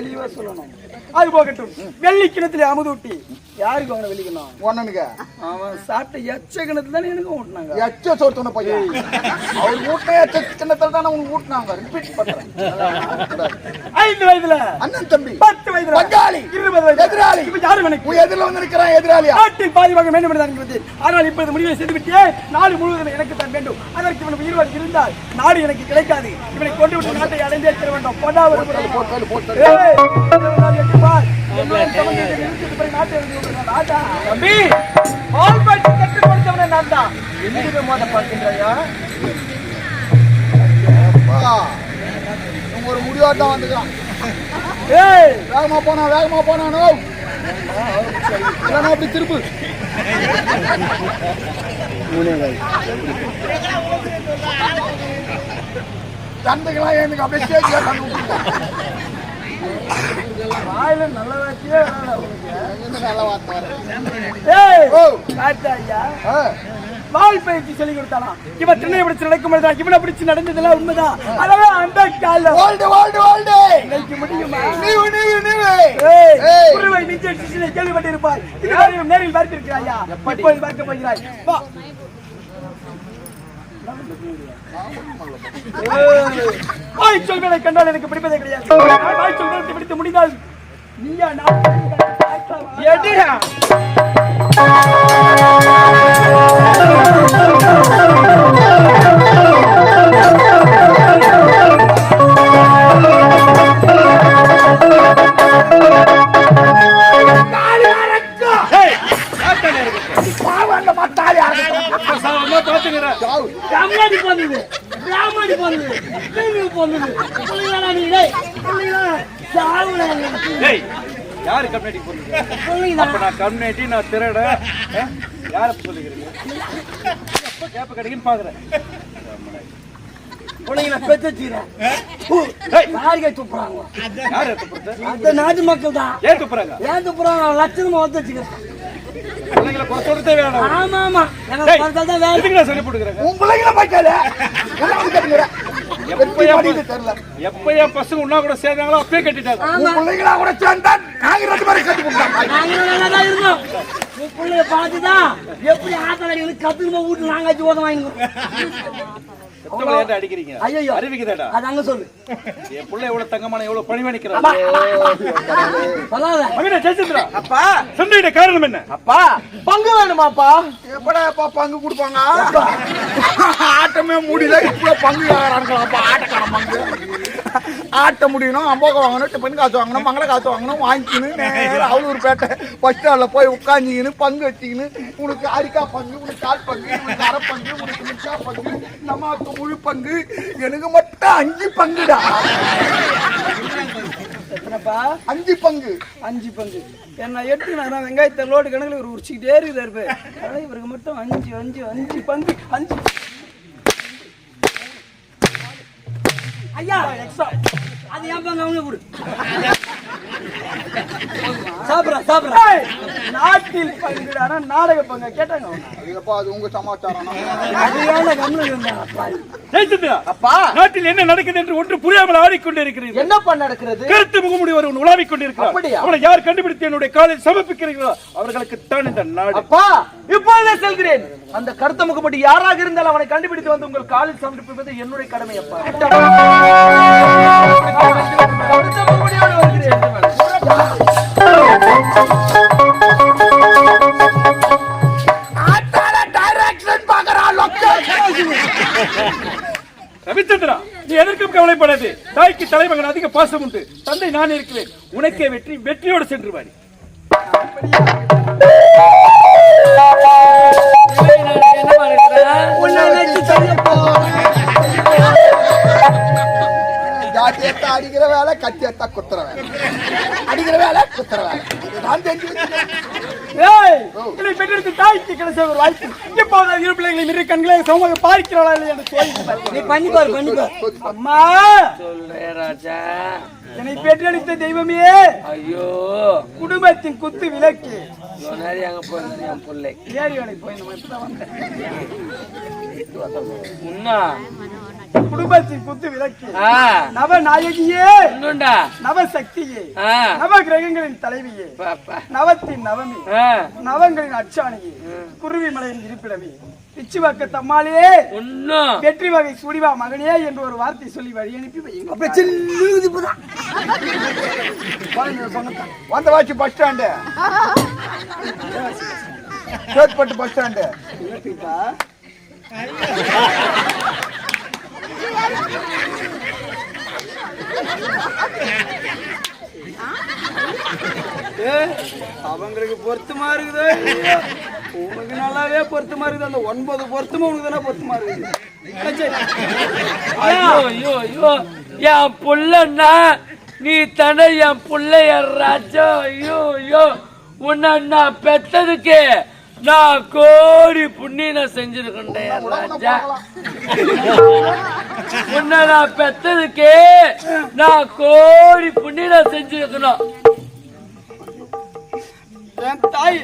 தெளிவா சொல்லணும். அது போகட்டும். வெள்ளி கிணத்துல அமுதூட்டி யாருக்கு வாங்க வெள்ளி கிணம் அவன் சாப்பிட்ட எச்ச கிணத்துல தானே எனக்கு ஊட்டினாங்க. எச்ச சோத்துன பையன் அவர் ஊட்டின எச்ச சின்னத்துல தானே உனக்கு ஊட்டினாங்க. ரிப்பீட் பண்றேன். ஐந்து வயதுல. அண்ணன் தம்பி. பத்து வயதுல. பங்காளி இருபது வயது எதிராளி. இப்ப யாரு எனக்கு உன் எதிரில் வந்து நிக்கிறான் எதிராளியா? நாட்டில் பாதி பாகம் வேண்டும் என்று ஆனால் இப்பொழுது முடிவை செய்துவிட்டே நாடு முழுவதும் எனக்கு தான் வேண்டும். அதற்கு இவன் உயிரோடு இருந்தால் நாடு எனக்கு கிடைக்காது. இவனை கொண்டு விட்டு நாட்டை அடைந்தே தர வேண்டும். போட்டு போட்டு. தம்பி, பால் பாய்ச்சி கற்றுக் கொடுத்தவனே நான் தான். எங்கிட்டு மோத பார்க்கின்றாயா? ஒரு முடிவாட்டம் வந்துக்கிறான் ஏய், வேகமா போனா வேகமா இல்லைன்னா அப்படி திருப்பு தந்தைகளாம் எனக்கு அப்படியே விட்டுருக்கான். வாயில நல்ல வார்த்தையே நல்ல வார்த்தை ஐயா, வால் பயிற்சி சொல்லி கொடுத்தானா இவன் திண்ணை பிடிச்சு நடக்கும் பொழுது இவனை பிடிச்சு நடந்ததெல்லாம் உண்மைதான் அதெல்லாம் அந்த காலம் வாழ்டு, வாழ்டு, வாழ்டு. இன்னைக்கு முடியுமா நீவு, நீவு, நீவு. ஏய், ஏய். குருவை நிச்சய சிஷ்யனை கேள்விப்பட்டிருப்பாய். நேரில் பார்த்திருக்கிறாயா? இப்போது பார்க்கப் போகிறாய். வா. வாய் சொல்வதை கண்டால் எனக்கு பிடிப்பதே கிடையாது. வாய் சொல்வதை பிடித்து முடிந்தால் நீயா நான் எடியா பிராமணி பண்ணுது பிராமணி பண்ணுது நீங்க பண்ணுது புள்ளிங்களா நீ டேய் புள்ளிங்களா சாவுடா ஏய், யாரு கம்யூனிட்டி புள்ளிங்களா அப்ப நான் கம்யூனிட்டி நான் திருட யார சொல்லிக்கிறீங்க? எப்ப கேப்ப கிடைக்குன்னு பாக்குறேன். புள்ளிங்களா பெத்துறேன் யாருக்கு துப்புறாங்க. யாரு துப்புறது? அந்த நாட்டு மக்கள் தான் ஏன் துப்புறாங்க? ஏன் துப்புறாங்க? லட்சணமா வந்து வச்சுக்கிறேன் பிள்ளைங்களை குறை சொல்றதே வேணாம் ஆமா ஆமா எனக்கு பார்த்தா தான் எதுக்கு நான் சொல்லி போட்டுக்கிறேன் உன் பிள்ளைங்களை போய் கேளு. உன்னை வந்து கேட்டுக்கிற. எப்படி எப்ப படிக்குது தெரியல. எப்ப என் பசங்க உன்னா கூட சேர்ந்தாங்களோ அப்பயே கட்டிட்டாங்க உன் பிள்ளைங்களா கூட சேர்ந்தா நாங்க ரெண்டு பேரும் கட்டி கொடுத்தாங்க. நாங்க நல்லா தான் இருந்தோம் உன் பிள்ளைய பார்த்துதான் எப்படி ஆத்தலடிகளுக்கு கத்துக்குமா வீட்டு நாங்க வச்சு ஓத வாங்கிக்கணும் எத்தனை ஏன்டா அடிக்கிறீங்க? ஐயோ அறிவிக்குதாடா. அது அங்க சொல்லு. என் பிள்ளை எவ்வளவு தங்கமான எவ்வளவு பணிவா நிக்கிறான் ஜெயச்சந்திரா அப்பா. சண்டையிட காரணம் என்ன? அப்பா. பங்கு வேணுமாப்பா? எப்படா அப்பா பங்கு கொடுப்பாங்க? ஆட்டமே முடியல இப்ப பங்கு கேக்குறானுங்களாப்பா, ஆட்டக்காரன் பங்கு. ஆட்ட முடியணும் அம்போகம் வாங்கணும் டிஃபன் காசு வாங்கணும் மங்கள காசு வாங்கணும் வாங்கிக்கணும் நேரம் அவளூர் பேட்டை பஸ் ஸ்டாண்டில் போய் உட்காந்துக்கின்னு பங்கு வச்சுக்கின்னு உனக்கு அரிக்கா பங்கு உனக்கு கால் பங்கு உனக்கு அரை பங்கு உனக்கு மிச்சா பங்கு நம்மளுக்கு முழு பங்கு எனக்கு மட்டும் அஞ்சு பங்குடா. அஞ்சு பங்கு. அஞ்சு பங்கு. என்ன எட்டு நான் வெங்காயத்தை லோடு கணக்கில் ஒரு உரிச்சிக்கிட்டே ஆனால் இவருக்கு மட்டும் அஞ்சு அஞ்சு அஞ்சு பங்கு அஞ்சு ஐயா எக்ஸ்ட்ரா அது ஏன் பங்கு? அவங்க கொடு சாப்பிட்றா சாப்பிட்றா. நாட்டில் பங்குடானா நாடக பங்க? கேட்டாங்க அது உங்க சமாச்சாரம். இருந்தாங்க அப்பா. நாட்டில் என்ன நடக்குது என்று ஒன்று புரியாமல் ஆடிக்கொண்டு இருக்கிறீர்கள். என்னப்பா நடக்கிறது? கருத்து முகமுடி ஒருவன் உலாவிக் கொண்டிருக்கிறார்? அவனை யார் கண்டுபிடித்து என்னுடைய காலில் சமர்ப்பிக்கிறீர்களோ அவர்களுக்கு தான் இந்த நாடு. அப்பா! இப்பொழுதே செல்கிறேன். அந்த கருத்த முகப்படி யாராக இருந்தாலும் அவனை கண்டுபிடித்து வந்து உங்கள் காலில் சமர்ப்பிப்பது என்னுடைய கடமை அப்பா கருத்த முகமுடியோடு ரவிச்சந்திரா நீ எதற்கும் கவலைப்படாது. தாய்க்கு தலைமகன் அதிக பாசம் உண்டு. தந்தை நான் இருக்கிறேன். உனக்கே வெற்றி வெற்றியோடு சென்று வாரி உன்னை எத்த அடிக்கிற வேலை கத்தி எத்த குத்துற வேலை. அடிக்கிற வேலை குத்துற வேலை. இதுதான் தெரிஞ்சு பெற்றெடுத்து தாய்க்கு கிடைச்ச ஒரு வாய்ப்பு இப்போது இரு பிள்ளைகளை இரு கண்களை சமூக என்று நீ பண்ணி பாரு பண்ணி பாரு அம்மா! சொல்றேன் ராஜா. என்னை பெற்றெடுத்த தெய்வமே! ஐயோ. குடும்பத்தின் குத்து விளக்கு. சொன்னாரி அங்க போயிருந்தேன் என் பிள்ளை? ஏறி வேலைக்கு முன்னா குடும்பத்தின் குத்து விளக்கு. நவசக்தியே. ஆ, நவ கிரகங்களின் தலைவியே. நவத்தின் நவமி. நவங்களின் அச்சாணியே. குருவி மலையின் இருப்பிடமே. பிச்சுவாக்க வெற்றி வகை சுடிவா மகனே என்று ஒரு வார்த்தை சொல்லி வழி அனுப்பி. வந்த watch bus stand. Chetpet bus stand. அவங்களுக்கு பொருத்தமா இருக்குது. உனக்கு நல்லாவே பொருத்தமா இருக்குது. அந்த ஒன்பது பொருத்தமும் உனக்கு தானே பொருத்தமா இருக்குது. ஐயோ ஐயோ ஐயோ. என் புள்ளன்னா நீ தானே என் புள்ளைய ராஜா. ஐயோ ஐயோ. உன்னை நான் பெத்ததுக்கு நான் கோடி புண்ணியம் செஞ்சிருக்கேன் ராஜா. உன்னை நான் பெத்ததுக்கு நான் கோடி புண்ணியம் செஞ்சிருக்கணும். என் தாய்.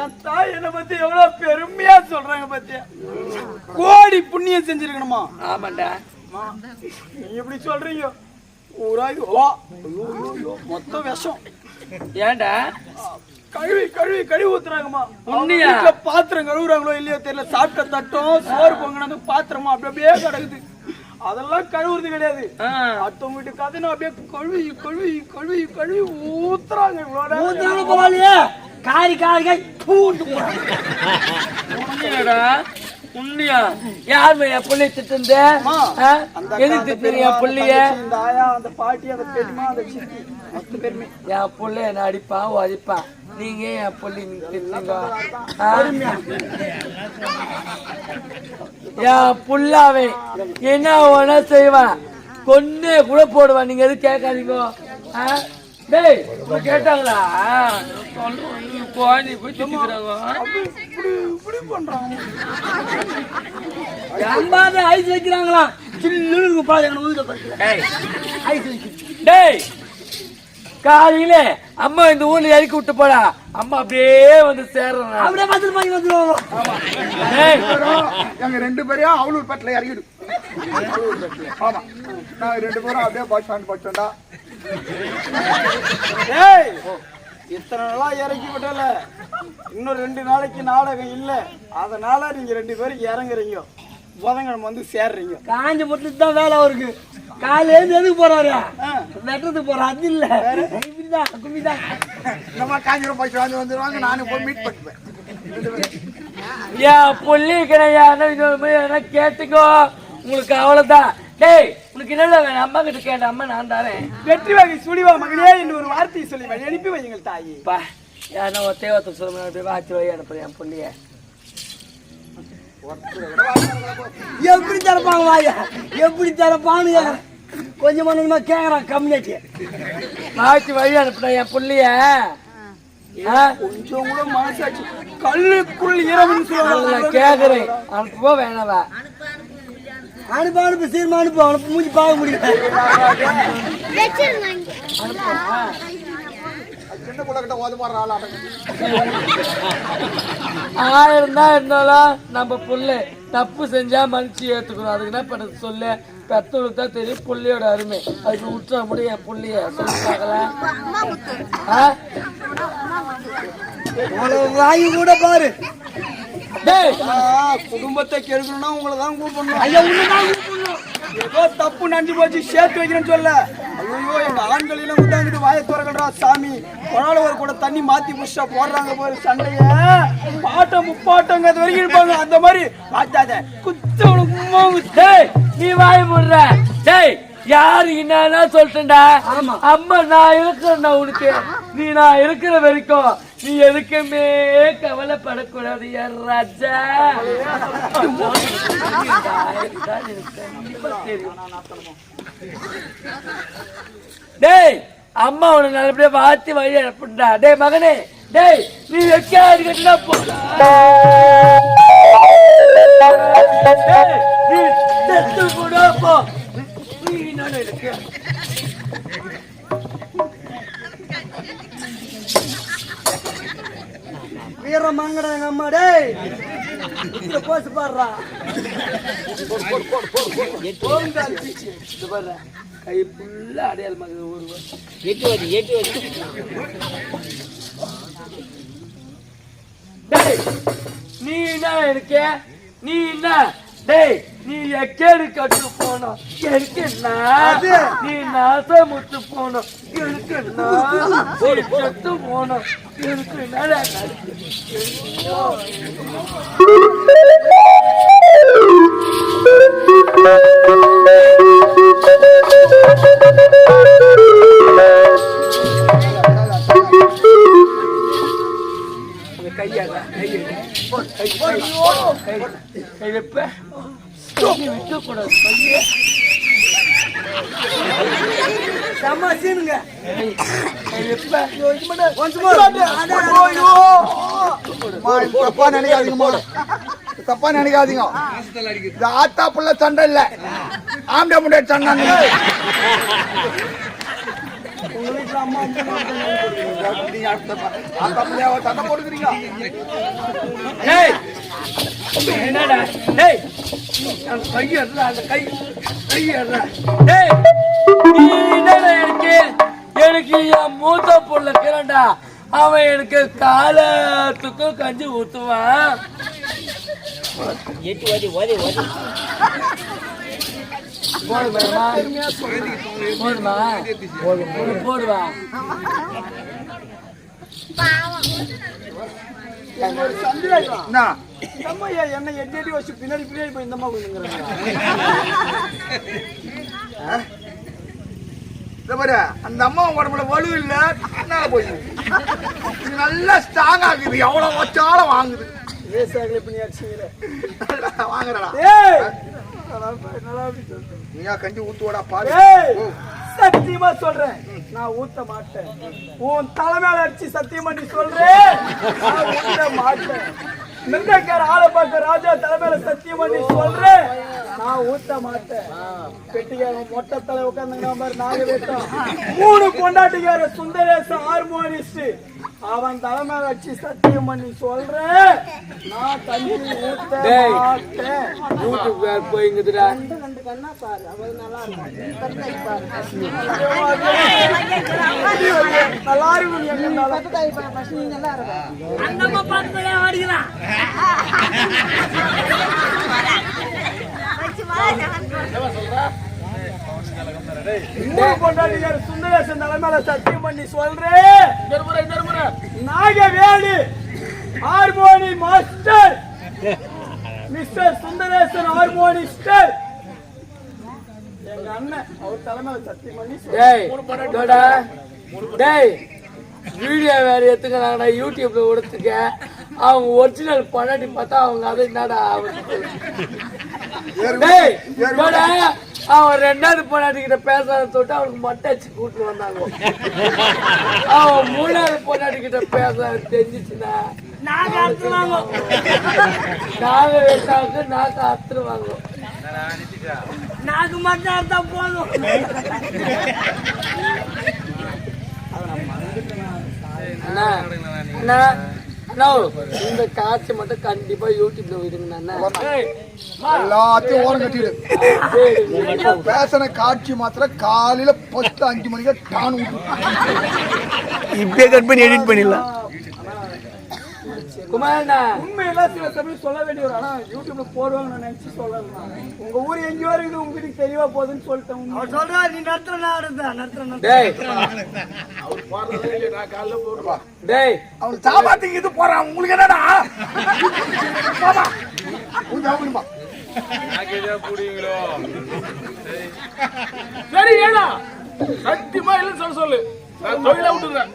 என் தாய் என்னை பத்தி எவ்வளவு பெருமையா சொல்றாங்க பத்தியா? கோடி புண்ணியம் செஞ்சிருக்கணுமா? ஆமாண்டா. எப்படி சொல்றீங்க? ஊராய் மொத்தம் விஷம். ஏன்டா? கழுவி கழுவி கழுவி ஊத்துறாங்கம்மா. உண்மையா? பாத்திரம் கழுவுறாங்களோ இல்லையோ தெரியல. சாப்பிட்ட தட்டம் சோறு பொங்கின அந்த பாத்திரமா அப்படி அப்படியே கிடக்குது. அதெல்லாம் கழுவுறது கிடையாது. அடுத்தவங்க வீட்டு கதை அப்படியே கழுவி கழுவி கழுவி கழுவி ஊத்துறாங்க ஊத்துனாலும் பரவாயில்லையே காரி காரி பூண்டு உண்மையாடா? உண்மையா? யார் என் புள்ளைய அந்த அக்கா, எதுக்கு திட்டுறீங்க புள்ளைய? அந்த பாட்டி அந்த பெரியம்மா அந்த பேருமே. என் புள்ளைய என்ன அடிப்பான்? உதைப்பான். நீங்க என் புள்ளி என் புள்ளாவே என்ன வேணா செய்வான் கொன்னே கூட போடுவான் நீங்க எதுவும் கேட்காதீங்க? டேய் கேட்டாங்களா? குழந்தை போய் திட்டுக்கிறாங்க ஐஸ் வைக்கிறாங்களா? சில்லுன்னு பாருங்க டேய் காலையில அம்மா இந்த ஊர்ல இறக்கி விட்டு போடா. அம்மா அப்படியே வந்து சேர்றேன் அப்படியே பத்து மணி வந்துருவாங்க டேய் எங்க ரெண்டு பேரையும் அவளூர் பட்டில இறங்கிடு அவலூர் பட்டில. ஆமா. நாங்க ரெண்டு பேரும் அப்படியே பஸ் ஸ்டாண்ட் ஏய். இத்தனை நாளா இறக்கி விட்டல. இன்னும் ரெண்டு நாளைக்கு நாடகம் இல்ல. அதனால நீங்க ரெண்டு பேரும் இறங்குறீங்க. புதன்கிழமை வந்து சேர்றீங்க. காஞ்சி போட்டு தான் வேலை அவருக்கு. காலையில இருந்து எதுக்கு போறாரு? வெட்டுறதுக்கு போறாரு. அது இல்ல. இப்படிதான் கும்பிதான் மாதிரி காஞ்சிரம் பஸ் ஸ்டாண்ட் வந்துருவாங்க நானும் போய் மீட் பண்ணிப்பேன். என் புள்ளி கிடையாது. கேட்டுக்கோ. உங்களுக்கு அவ்வளவுதான். டேய் உனக்கு என்ன வேணும்? அம்மா கிட்ட கேட்ட அம்மா நான் தரேன். வெற்றி வகை சுடிவா மகனே என்று ஒரு வார்த்தையை சொல்லி வழி அனுப்பி வையுங்கள் தாயி. பா யாரா ஒரு தேவத்தை சொல்ல அப்படியே வாத்தி அனுப்புறேன் என் புள்ளிய. எப்படி திறப்பாங்க வாயா? எப்படி திறப்பானுங்க? கொஞ்சம் கொஞ்சமா கேக்குறான் கம்யூனிட்டி. வாத்தி வழி அனுப்புறேன் என் புள்ளிய? கொஞ்சம் கூட மனசாச்சு கல்லுக்குள் இரவுன்னு சொல்லுவாங்க நான் கேக்குறேன். அனுப்புவோ வேணாவா? அனுப்பு அனுப்பு சீர்மா அனுப்பு. அனுப்பு மூஞ்சி பார்க்க முடியல. சின்ன பிள்ளை கிட்ட ஓது போடுற ஆள் ஆயிரம் தான் இருந்தாலும் நம்ம புள்ள. தப்பு செஞ்சா மனுச்சு ஏத்துக்கணும். அதுக்கு என்ன பண்ணது சொல்லு. பெத்தவளுக்கு தான் தெரியும் புள்ளையோட அருமை. அதுக்கு விட்டுற முடியும் என் புள்ளைய சொல்லி பார்க்கலாம் கூட பாரு. குடும்பத்தை கெடுக்கணும்னா உங்களை தான் கூப்பிடணும் ஐயா. ஏதோ தப்பு நஞ்சு போச்சு சேர்த்து வைக்கிறேன்னு சொல்ல ஐயோ எங்க ஆண்களிலும் குத்தாங்கிட்டு வாயை திறக்கடா சாமி. குழால கூட தண்ணி மாத்தி புஷ்டா போடுறாங்க போய் சண்டைய. பாட்டம் முப்பாட்டம் அது வரைக்கும் இருப்பாங்க. அந்த மாதிரி பார்த்தாத குத்து டேய் நீ வாய் முடுற. டேய் யாரு என்னன்னா சொல்லிட்டேன்டா? அம்மா நான் இருக்கிறேன் உனக்கு. நீ நான் இருக்கிற வரைக்கும் நீ எதுக்குமே கவலைப்படக்கூடாது யார் ராஜா? டேய் அம்மா உன்னை நல்லபடியா வாத்தி வழி அனுப்புண்டா. டேய் மகனே டேய் நீ வைக்காது கட்டினா போ. நீ செத்து கூட போ. நீ என்னோட இருக்கு. வீரம் வாங்கடா எங்க அம்மா டேய் இதுல போச்சு பாடுறா கை ஃபுல்லா அடையாளமாக ஒரு டேய் நீ என்ன எனக்கு நீ என்ன? டேய் நீ எக்கேடு கட்டு போனோம் எனக்கு நீ நாசமுத்து போனோம் எனக்கு நீ செத்து போனோம் எனக்கு கையாடா கையாடா கை கை கை கை வைப்ப கை வைக்க கூடாது கையை செம்ம சீனுங்க. கை கை வைப்ப ஐயோ! அம்மா, இது தப்பா தப்பா நினைக்காதீங்க. இது ஆத்தா புள்ள சண்டை இல்ல. ஆம்பளை முண்டை சண்டை உங்க வீட்டுல அம்மா நீங்க அடுத்த சண்டை போடுக்கிறீங்க என்னடா டேய் அந்த கை எடுறா அந்த கை கை எடுறா டேய் நீ என்னடா எனக்கு எனக்கு என் மூத்த புள்ள கிரண்டா அவன் எனக்கு காலத்துக்கும் கஞ்சி ஊத்துவான். போடுமா போடுமா போடுவா ஒரு சந்தேகம் என்ன நம்ம என்ன எட்டி எட்டி வச்சு பின்னாடி பின்னாடி போய் இந்த மாதிரி பாரு அந்த அம்மா உடம்புல வலு இல்ல அதனால போய் இது நல்லா ஸ்ட்ராங் ஆகுது எவ்வளவு வச்சாலும் வாங்குது வாங்குறா இப்ப நல்லா நீயா கஞ்சி ஊத்துவடா பாரு. சத்தியமா சொல்றேன். நான் ஊத்த மாட்டேன். உன் தலை மேல அடிச்சு சத்தியமா நீ சொல்றேன் நான் ஊத்த மாட்டேன். மிருகக்கார ஆளை பார்க்க ராஜா தலை மேல சத்தியமா நீ சொல்றேன் நான் ஊத்த மாட்டேன். பெட்டிக்காரன் மொட்டை தலை உட்காந்துங்க மாதிரி நாங்க வெட்டோம் மூணு பொண்டாட்டிக்கார சுந்தரேசன் ஹார்மோனிஸ்ட் அவன் தலை மேல அடிச்சு சத்தியம் பண்ணி சொல்றேன் நான் தண்ணி ஊத்த. மாட்டேன். யூடியூப் வேற போயிங்குதுடா. நல்லா இருக்கும். எங்க இருந்தாலும் மூணு பொண்டாட்டிக்கார சுந்தரேசன் தலைமையில சத்தியம் பண்ணி சொல்றேன் Nagaveli harmony master. Mister Sundaresan ஹார்மோனிஸ்டர் எங்க அண்ணன் அவர் தலைமையில சத்தியம் பண்ணி டேய் வீடியோ வேற எடுத்துக்கிறாங்கடா யூடியூப்ல கொடுத்துக்க அவங்க ஒரிஜினல் பண்ணாட்டி பார்த்தா அவங்க அது என்னடா அவன் ரெண்டாவது பொண்டாட்டி கிட்ட பேசாத தொட்டு அவனுக்கு மட்டை அடிச்சு கூட்டு வந்தாங்க. அவன் மூணாவது பொண்டாட்டி கிட்ட பேச தெரிஞ்சிச்சுன்னா நாங்க வெட்டாவுக்கு நாங்க அத்துருவாங்க நாங்க மட்டும் அறுத்தா போதும். அண்ணா இந்த காட்சி மட்டும் கண்டிப்பா யூடியூப்ல விடுங்க அண்ணா ஏய், மா. எல்லாத்தையும் ஓரம் கட்டிடு. பேசின காட்சி மாத்திரம் காலையில பத்து அஞ்சு மணிக்கு டான் இப்பயே கட் பண்ணி எடிட் பண்ணிடலாம். குமாரண்ணா. உண்மையெல்லாம் சில சமயம் சொல்ல வேண்டிய ஒரு ஆனா யூடியூப்ல போடுவாங்க நான் நினைச்சு சொல்லலாம் உங்க ஊர் எங்கேயோ இருக்குது உங்க வீட்டுக்கு தெரியவா போகுதுன்னு சொல்லிட்டேன் உண்மையை. சொல்றா நீ நடத்துற நான் நடத்துறேன் நடத்துறேன் டேய். டேய். அவன் சாப்பாட்டுக்கு இது போறான் உங்களுக்கு என்னடா? பாப்பா உன் சாப்பிடுப்பா சரி ஏடா. சத்தியமா இல்லைன்னு சொல்ல சொல்லு. நான் தொழில விட்டுறேன்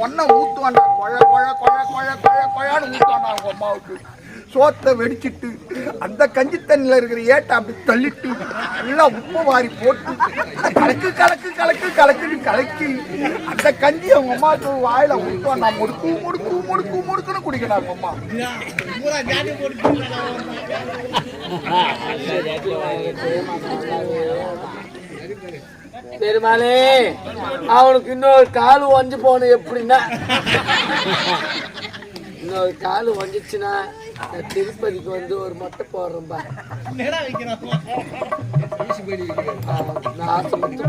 ஒன்ன ஊத்துவான்டா கொழ கொழ கொழ கொழ கொழ கொழான்னு ஊத்துவான்டா அவங்க அம்மாவுக்கு சோத்தை வெடிச்சிட்டு அந்த கஞ்சி தண்ணியில் இருக்கிற ஏட்டை அப்படி தள்ளிட்டு நல்லா உப்பு வாரி போட்டு கலக்கு கலக்கு கலக்கு கலக்குன்னு கலக்கி அந்த கஞ்சி அவங்க அம்மாவுக்கு வாயில ஊத்துவான் நான் முடுக்கு முடுக்கு முடுக்கு முடுக்குன்னு குடிக்கணும் அவங்க அம்மா. பெருமாளே அவனுக்கு இன்னொரு கால் ஒஞ்சு போன எப்படின்னா? இன்னொரு கால் ஒஞ்சிச்சுன்னா நான் திருப்பதிக்கு வந்து ஒரு மொட்டை போடுறேன்பா நான் ஆசைப்பட்டு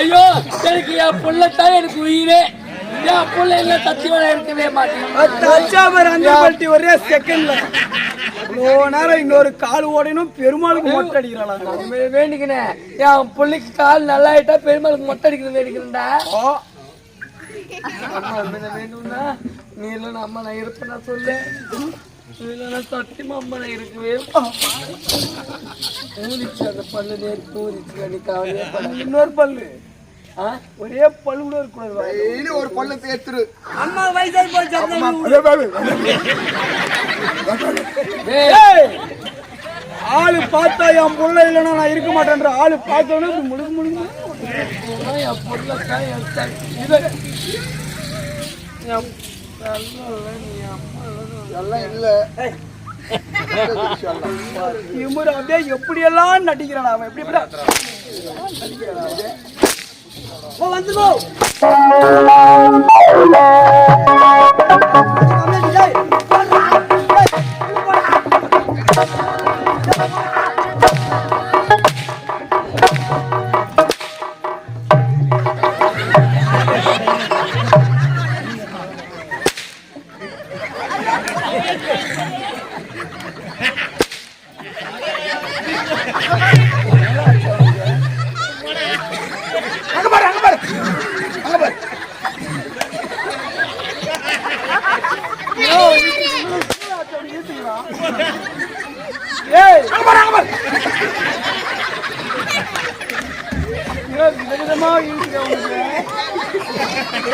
ஐயோ எனக்கு என் புள்ளத்தான் எனக்கு உயிரே. என் புள்ள இல்ல தச்சுவல இருக்கவே மாட்டேன் ஒரே செகண்ட்ல இவ்வளோ நேரம் இன்னொரு கால் ஓடணும் பெருமாளுக்கு மொட்டை அடிக்கிறாளாங்க வேண்டிக்கினேன் என் புள்ளைக்கு கால் நல்லா ஆயிட்டா பெருமாளுக்கு மொட்டை அடிக்கிறது என்ன வேணும்னா நீ இல்லைன்னா அம்மா நான் இருப்பேன் நான் சொல்லு. இல்லைன்னா சத்தியமா அம்மா நான் இருக்கவே ஊறிச்சு அந்த பல்லு நேருக்கு படாத இன்னொரு பல்லு? ஒரே பல்லு கூட இருக்கக்கூடாது ஒரு பல்லு தேத்துரு அம்மா வயசாகி போச்சு அதான் ஏய், ஏய், ஆளு பார்த்தா என் புள்ள இல்லைன்னா நான் இருக்க மாட்டேன்ற ஆளு பார்த்தோன்னே இப்படி முழுகு முழுகு இதெல்லாம் என் எல்லாம் இல்ல. இமுறை அப்படியே எப்படியெல்லாம் நடிக்கிறான் அவன்? எப்படி எப்படி? ஓ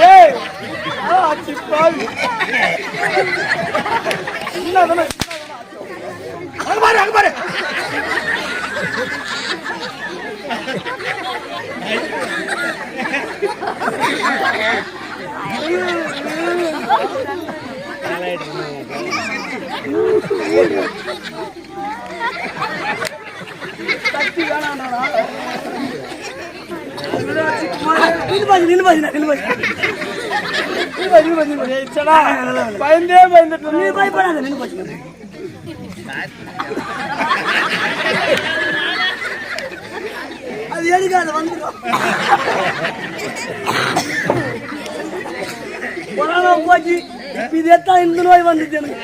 ஏய், விதவிதமா இருக்கு அவனுக்கு அங்க பாரு அங்க பாரு கத்தி வேணாம்டா நின்னு பாரு நின்னு பாரு நின்னு பாரு ஏய், சடா, பயந்தே பயந்துட்டு நீ பயப்படாத நின்னு பாரு அது வந்துடும் கொரோனா போச்சு இப்ப இது எத்தான் இந்த நோய் வந்துச்சு எனக்கு.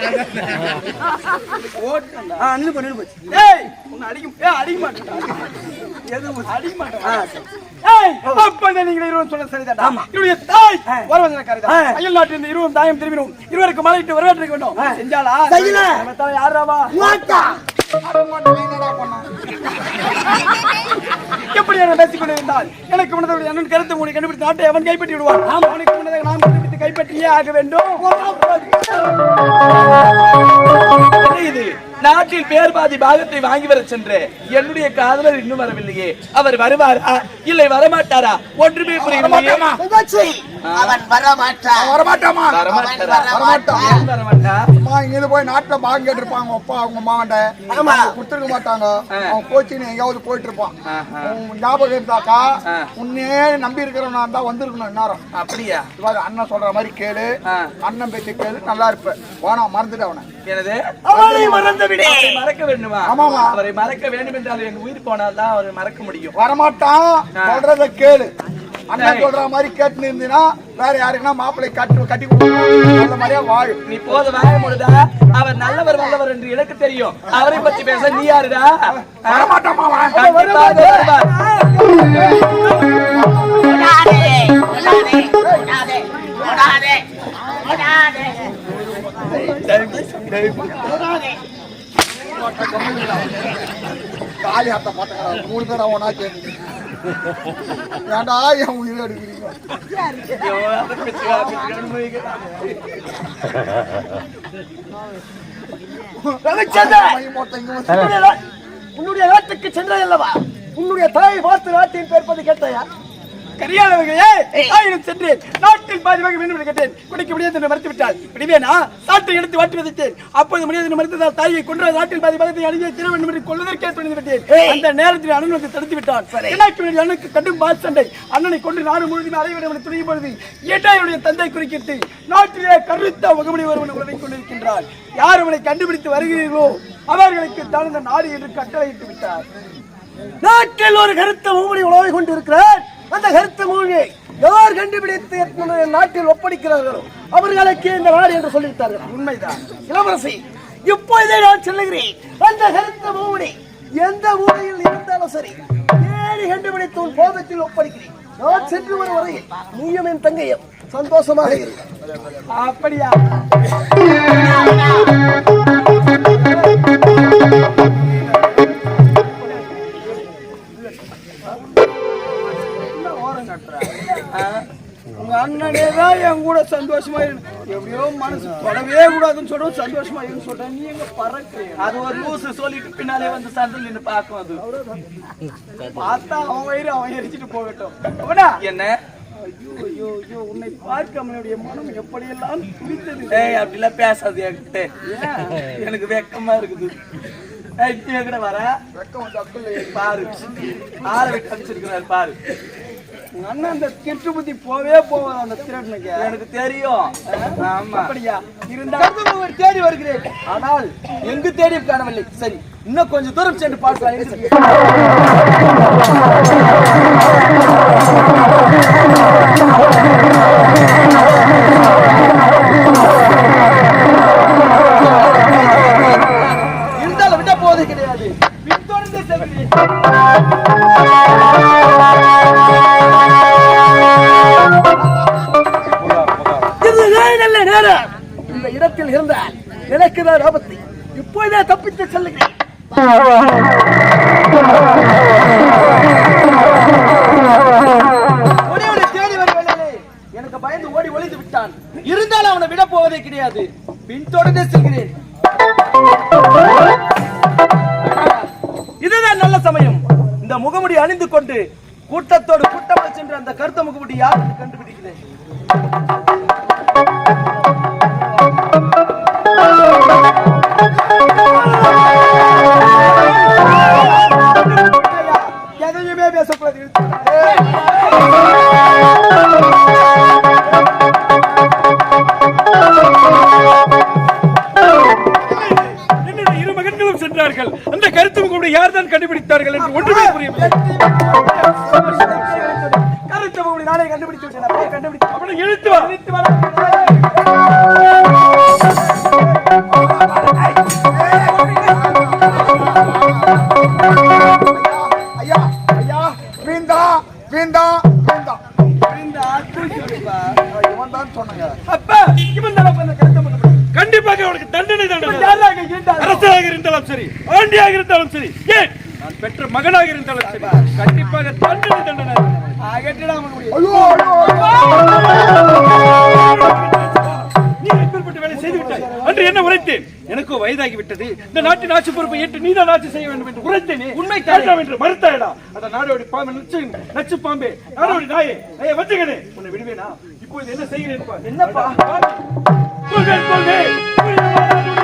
ஆ நின்னு போச்சு ஏய் உன்னை அடிக்க ஏய் அடிக்க மாட்டேன்டா. எது அடிக்க மாட்டேன் ஏய் அப்ப நீங்க இருவரும் சொல்ல சரிதான்டா இவருடைய தாய் வரவந்தன கரைதா? அயல் நாட்டில் இருந்து இருவரும் தாயம் திரும்பினோம். இருவருக்கு மலையிட்டு வரவேற்க வேண்டும். செய்யல. தாய் யாராவா என்னடா எப்படி என பேசிக் கொண்டிருந்தால் எனக்கு முன்னதாக அண்ணன் கருத்து மூடி கண்டுபிடித்து நாட்டை அவன் கைப்பற்றி விடுவான். அவனுக்கு முன்னதாக நாம் கண்டுபிடித்து கைப்பற்றியே ஆக வேண்டும். இது நாட்டில் பேர் பாதி பாகத்தை வாங்கி வர சென்று என்னுடைய காதலர் இன்னும் வரவில்லையே. அவர் வருவாரா? இல்லை வரமாட்டாரா? ஒன்றுமே புரியவில்லையே. அவன் வரமாட்டான் வரமாட்டாமா வரமாட்டான். அம்மா இங்க போய் நாட்டுல பாங்க கேட்டிருப்பாங்க அப்பா அவங்க அம்மாண்ட ஆமா. கொடுத்துருக்க மாட்டாங்க. அவன் கோச்சின்னு எங்கேயாவது போயிட்டு இருப்பான் உன் ஞாபகம் இருந்தாக்கா உன்னே நம்பி இருக்கிறவனா இருந்தா வந்திருக்கணும் இந்நேரம். அப்படியா? இவாரு அண்ணன் சொல்ற மாதிரி கேளு. அண்ணன் பேச்சு கேளு. நல்லா இருப்ப வேணா மறந்துட்டு அவனை. எனது அவரை மறந்து விடு அவரை மறக்க வேண்டுமா? ஆமாமா. அவரை மறக்க வேண்டும் என்றால் என் உயிர் போனால் தான் அவரை மறக்க முடியும். வரமாட்டான். சொல்றத கேளு. அண்ணன் சொல்ற மாதிரி கேட்டு இருந்தீங்கன்னா வேற யாருக்குன்னா மாப்பிள்ளை கட்டி கட்டி கொடுக்கணும். மாதிரியா வாழ். நீ போத வாய முழுதா அவர் நல்லவர் வல்லவர் என்று எனக்கு தெரியும். அவரை பத்தி பேச நீ யாருடா? வரமாட்டாமா காலி அத்தை போட்டா மூணு பேர் அவனா கேட்டு ஏன்டா என் உயிரை எடுக்கிறீங்க? உன்னுடைய நாட்டுக்கு சென்றாய் அல்லவா? உன்னுடைய தாய் பார்த்து நாட்டின் பேர்ப்பது கேட்டாயா? கரியாளவர்களே ஆயிரம் சென்றேன். நாட்டில் பாதி வகை என்று கேட்டேன் குடிக்க முடியாது என்று மறுத்து விடுவேனா? நாட்டை எடுத்து வாட்டி விதைத்தேன். அப்போது முடியாது என்று மறுத்ததால் தாயை கொன்ற நாட்டில் பாதி வகத்தை அழிய திர வேண்டும் என்று கொள்வதற்கே துணிந்து விட்டேன் அந்த நேரத்தில் அண்ணன் வந்து தடுத்து விட்டான் எனக்கு வேண்டிய அண்ணனுக்கு? கடும் பால் சண்டை அண்ணனை கொண்டு நாடு முழுவதும் அடைய வேண்டும் என்று துணியும் பொழுது ஏட்டாயுடைய தந்தை குறுக்கிட்டு நாட்டிலே கருத்த முகமுடி ஒருவன் உறவை கொண்டிருக்கின்றார் யார் அவனை கண்டுபிடித்து வருகிறீர்களோ அவர்களுக்கு தான் இந்த நாடு என்று கட்டளையிட்டு விட்டார். நாட்டில் ஒரு கருத்த மூடி உழவை கொண்டிருக்கிறார். அந்த கருத்த மூழியை யார் கண்டுபிடித்து நாட்டில் ஒப்படைக்கிறார்களோ அவர்களுக்கு இந்த நாடு என்று சொல்லிவிட்டார்கள். உண்மைதான். இளவரசி இப்பொழுதே நான் சொல்லுகிறேன். அந்த கருத்த மூடி எந்த மூலையில் இருந்தாலும் சரி தேடி கண்டுபிடித்து உன் போதத்தில் ஒப்படைக்கிறேன். நான் சென்று வரும் வரையில் நீயும் என் தங்கையும் சந்தோஷமாக இரு அப்படியா? தான் என் கூட சந்தோஷமா இரு. எப்படியோ மனசு தொடவே கூடாதுன்னு சொல்றோம். சந்தோஷமா இருந்து சொல்றேன். நீ எங்க பறக்கிறீங்க அது ஒரு லூசு சொல்லிட்டு பின்னாலே வந்து சந்தில் நின்று பார்க்கும் அது. பார்த்தா அவன் வயிறு அவன் எரிச்சிட்டு போகட்டும். என்ன? ஐயோ ஐயோ ஐயோ உன்னை பார்க்க அவனுடைய மனம் எப்படியெல்லாம் துடித்தது ஏய் அப்படிலாம் பேசாது என்கிட்ட. எனக்கு வெக்கமா இருக்குது. ஏய், எங்கட வர? பாரு. ஆளை விட்டு அடிச்சிருக்கிறாரு பாரு. உங்க அண்ணன் அந்த கெட்டு புத்தி போவே அந்த திருடனுக்கு. எனக்கு தெரியும். ஆமா. அப்படியா? இருந்தாலும் ஒரு தேடி வருகிறேன். ஆனால் எங்கு தேடி காணவில்லை. சரி இன்னும் கொஞ்சம் தூரம் சென்று பார்க்கலாம்? இருந்தாலும் விட போவது கிடையாது. பின்தொடர்ந்து செல்கிறேன். இந்த இருந்தால் எனக்குதான் ஆபத்து. இப்போதே தப்பித்து செல்லுகிறேன் தேடி எனக்கு பயந்து ஓடி ஒளிந்து விட்டான். இருந்தாலும் அவனை விட போவதே கிடையாது. பின்தொடர்ந்தே செல்கிறேன். இதுதான் நல்ல சமயம். இந்த முகமுடி அணிந்து கொண்டு கூட்டத்தோடு கூட்டமாக சென்று அந்த கருத்த முகமுடி யார் கண்டுபிடிக்கிறேன். வீந்தா வீந்தா வீந்தா. இவன் தான் சொன்னங்க. அப்ப இவன் தானே அந்த கருத்த முகமுடி கண்டிப்பாக அவனுக்கு தண்டனை தண்டனை யாராக இருந்தாலும் சரி. ஆண்டியாக இருந்தாலும் சரி ஏன்? நான் பெற்ற மகனாக இருந்தாலும் சரி கண்டிப்பாக தண்டனை தண்டனை. நீ எப்பேற்பட்ட வேலை செய்து விட்டாய் அன்று என்ன உரைத்தேன் எனக்கோ வயதாகி விட்டது இந்த நாட்டின் ஆட்சி பொறுப்பை ஏற்று நீதான் ஆட்சி செய்ய வேண்டும் என்று உரைத்தேனே. உண்மை வேண்டாம் என்று மறுத்தாயடா அந்த நாடோடி பாம்பு நச்சு நச்சு பாம்பே. நாடோடி நாயே ஐயா வச்சுக்கணே. உன்னை விடுவேனா? இப்போது என்ன செய்கிறேன். என்னப்பா? கொள்வேன் கொள்வேன்